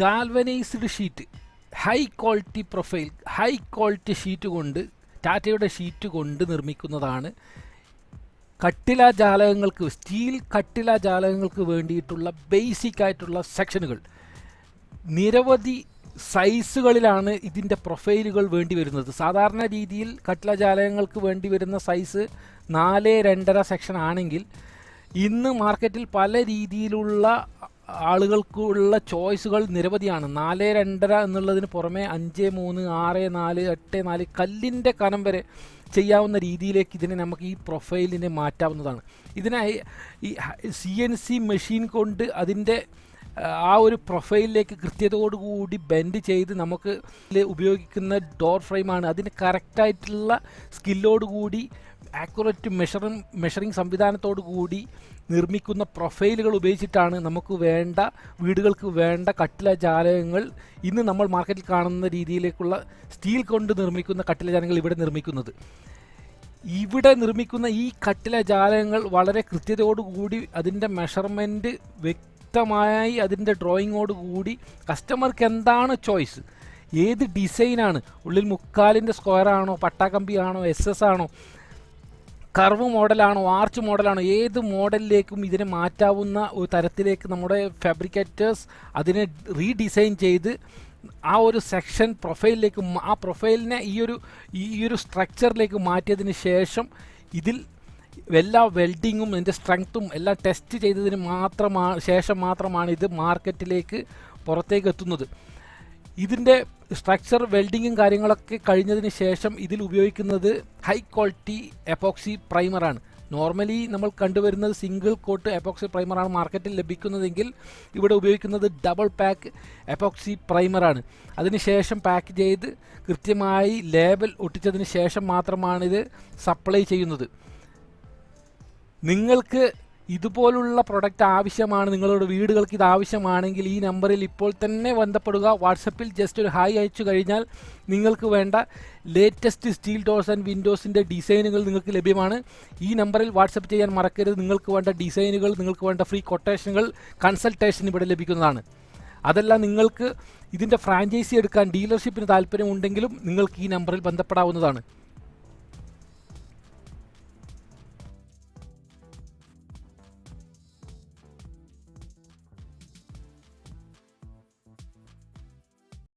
Galvanised sheet high quality profile high quality sheet കൊണ്ട് ടാറ്റയുടെ sheet കൊണ്ട് നിർമ്മിക്കുന്നതാണ്. കട്ടില ജാലകങ്ങൾക്ക് സ്റ്റീൽ കട്ടില ജാലകങ്ങൾക്ക് വേണ്ടിയിട്ടുള്ള ബേസിക് ആയിട്ടുള്ള സെക്ഷനുകൾ. നിരവധി സൈസുകളിലാണ് ഇതിന്റെ പ്രൊഫൈലുകൾ വേണ്ടി വരുന്നത്. സാധാരണ രീതിയിൽ കട്ടില ജാലകങ്ങൾക്ക് വേണ്ടി വരുന്ന സൈസ് നാല് രണ്ടര സെക്ഷൻ ആണെങ്കിൽ ഇന്ന് മാർക്കറ്റിൽ പല രീതിയിലുള്ള ആളുകൾക്കുള്ള ചോയ്സുകൾ നിരവധിയാണ്. നാല് രണ്ടര എന്നുള്ളതിന് പുറമെ അഞ്ച് മൂന്ന് ആറ് നാല് എട്ട് നാല് കല്ലിന്റെ കനം വരെ ചെയ്യാവുന്ന രീതിയിലേക്ക് ഇതിനെ നമുക്ക് ഈ പ്രൊഫൈലിനെ മാറ്റാവുന്നതാണ്. ഇതിനായി ഈ സി എൻ സി മെഷീൻ കൊണ്ട് അതിന്റെ ആ ഒരു പ്രൊഫൈലിലേക്ക് കൃത്യതയോടുകൂടി ബെൻഡ് ചെയ്ത് നമുക്ക് ഉപയോഗിക്കുന്ന ഡോർ ഫ്രെയിമാണ്. അതിന് കറക്റ്റായിട്ടുള്ള സ്കില്ലോടുകൂടി ആക്യുറേറ്റ് മെഷറിങ് മെഷറിംഗ് സംവിധാനത്തോടു കൂടി നിർമ്മിക്കുന്ന പ്രൊഫൈലുകൾ ഉപയോഗിച്ചിട്ടാണ് നമുക്ക് വേണ്ട വീടുകൾക്ക് വേണ്ട കട്ടില ജാലകങ്ങൾ ഇന്ന് നമ്മൾ മാർക്കറ്റിൽ കാണുന്ന രീതിയിലേക്കുള്ള സ്റ്റീൽ കൊണ്ട് നിർമ്മിക്കുന്ന കട്ടില ജാലങ്ങൾ ഇവിടെ നിർമ്മിക്കുന്നത്. ഇവിടെ നിർമ്മിക്കുന്ന ഈ കട്ടില ജാലകങ്ങൾ വളരെ കൃത്യതയോടുകൂടി അതിന്റെ മെഷർമെന്റ് വ്യക്തമായി അതിന്റെ ഡ്രോയിങ്ങോട് കൂടി കസ്റ്റമർക്ക് എന്താണ് ചോയ്സ് ഏത് ഡിസൈനാണ് ഉള്ളിൽ മുക്കാലിന്റെ സ്ക്വയർ ആണോ? ആണോ എസ് എസ് ആണോ? കർവ് മോഡലാണോ ആർച്ച് മോഡലാണോ ഏത് മോഡലിലേക്കും ഇതിനെ മാറ്റാവുന്ന ഒരു തരത്തിലേക്ക് നമ്മുടെ ഫാബ്രിക്കേറ്റേഴ്സ് അതിനെ റീഡിസൈൻ ചെയ്ത് ആ ഒരു സെക്ഷൻ പ്രൊഫൈലിലേക്ക് ആ പ്രൊഫൈലിനെ ഈ ഒരു ഈ ഒരു സ്ട്രക്ചറിലേക്ക് മാറ്റിയതിന് ശേഷം ഇതിൽ എല്ലാ വെൽഡിങ്ങും ഇതിന്റെ സ്ട്രെങ്ത്തും എല്ലാം ടെസ്റ്റ് ചെയ്തതിന് മാത്രമാണ് ശേഷം മാത്രമാണ് ഇത് മാർക്കറ്റിലേക്ക് പുറത്തേക്ക് എത്തുന്നത്. ഇതിന്റെ സ്ട്രക്ചർ വെൽഡിങ്ങും കാര്യങ്ങളൊക്കെ കഴിഞ്ഞതിന് ശേഷം ഇതിൽ ഉപയോഗിക്കുന്നത് ഹൈ ക്വാളിറ്റി എപ്പോക്സി പ്രൈമറാണ് നോർമലി നമ്മൾ കണ്ടുവരുന്നത് സിംഗിൾ കോട്ട് എപ്പോക്സി പ്രൈമറാണ് മാർക്കറ്റിൽ ലഭിക്കുന്നതെങ്കിൽ ഇവിടെ ഉപയോഗിക്കുന്നത് ഡബിൾ പാക്ക് എപ്പോക്സി പ്രൈമറാണ് അതിനുശേഷം പാക്ക് ചെയ്ത് കൃത്യമായി ലേബൽ ഒട്ടിച്ചതിന് ശേഷം മാത്രമാണിത് സപ്ലൈ ചെയ്യുന്നത്. നിങ്ങൾക്ക് ഇതുപോലുള്ള പ്രൊഡക്റ്റ് ആവശ്യമാണ്. നിങ്ങളുടെ വീടുകൾക്ക് ഇത് ആവശ്യമാണെങ്കിൽ ഈ നമ്പറിൽ ഇപ്പോൾ തന്നെ ബന്ധപ്പെടുക. വാട്സപ്പിൽ ജസ്റ്റ് ഒരു ഹായ് അയച്ചു കഴിഞ്ഞാൽ നിങ്ങൾക്ക് വേണ്ട ലേറ്റസ്റ്റ് സ്റ്റീൽ ഡോർസ് ആൻഡ് വിൻഡോസിന്റെ ഡിസൈനുകൾ നിങ്ങൾക്ക് ലഭ്യമാണ്. ഈ നമ്പറിൽ വാട്സപ്പ് ചെയ്യാൻ മറക്കരുത്. നിങ്ങൾക്ക് വേണ്ട ഡിസൈനുകൾ നിങ്ങൾക്ക് വേണ്ട ഫ്രീ കൊട്ടേഷനുകൾ കൺസൾട്ടേഷൻ ഇവിടെ ലഭിക്കുന്നതാണ്. അതല്ല നിങ്ങൾക്ക് ഇതിന്റെ ഫ്രാഞ്ചൈസി എടുക്കാൻ ഡീലർഷിപ്പിന് താല്പര്യമുണ്ടെങ്കിലും നിങ്ങൾക്ക് ഈ നമ്പറിൽ ബന്ധപ്പെടാവുന്നതാണ്.